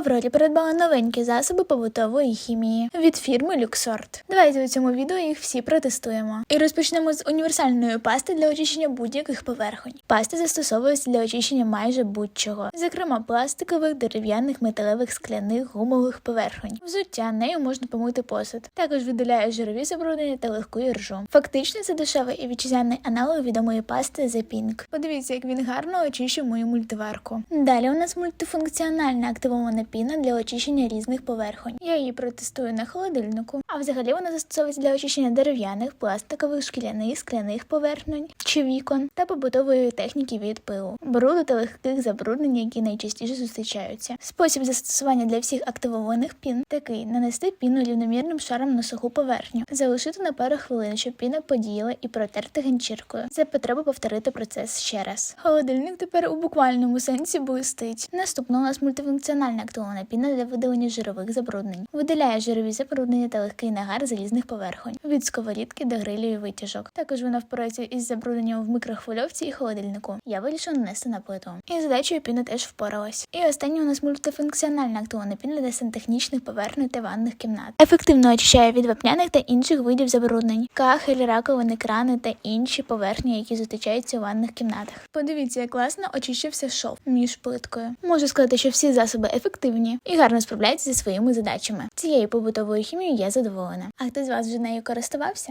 Аврорі придбала новенькі засоби побутової хімії від фірми Люксорт. Давайте у цьому відео їх всі протестуємо. І розпочнемо з універсальної пасти для очищення будь-яких поверхонь. Паста застосовується для очищення майже будь-чого, зокрема пластикових, дерев'яних, металевих, скляних, гумових поверхонь. Взуття нею можна помити посуд. Також видаляє жирові забруднення та легку іржу. Фактично це дешевий і вітчизняний аналог відомої пасти The Pink. Подивіться, як він гарно очищує мою мультиварку. Далі у нас мультифункціональна активована піна для очищення різних поверхонь. Я її протестую на холодильнику. А взагалі вона застосовується для очищення дерев'яних, пластикових, шкляних, скляних поверхонь чи вікон та побутової техніки від пилу, бруду та легких забруднень, які найчастіше зустрічаються. Спосіб застосування для всіх активованих пін такий: нанести піну рівномірним шаром на суху поверхню, залишити на пару хвилин, щоб піна подіяла і протерти ганчіркою. За потреби повторити процес ще раз. Холодильник тепер у буквальному сенсі блистить. Наступно у нас мультифункціональна активована піна для видалення жирових забруднень. Видаляє жирові забруднення та легкий нагар залізних поверхонь від сковорідки до грилів і витяжок. Також вона впорається із забрудненням в микрохвильовці і холодильнику. Я вирішила нанести на плиту. І задачею піна теж впоралась. І останнє у нас мультифункціональна активована піна для сантехнічних поверхонь та ванних кімнат. Ефективно очищає від вапняних та інших видів забруднень, кахель, раковини, крани та інші поверхні, які зустрічаються у ванних кімнатах. Подивіться, як класно очищився шов між плиткою. Можу сказати, що всі засоби ефективні і гарно справляються зі своїми задачами. Цією побутовою хімією я задоволена. А хто з вас вже нею користувався?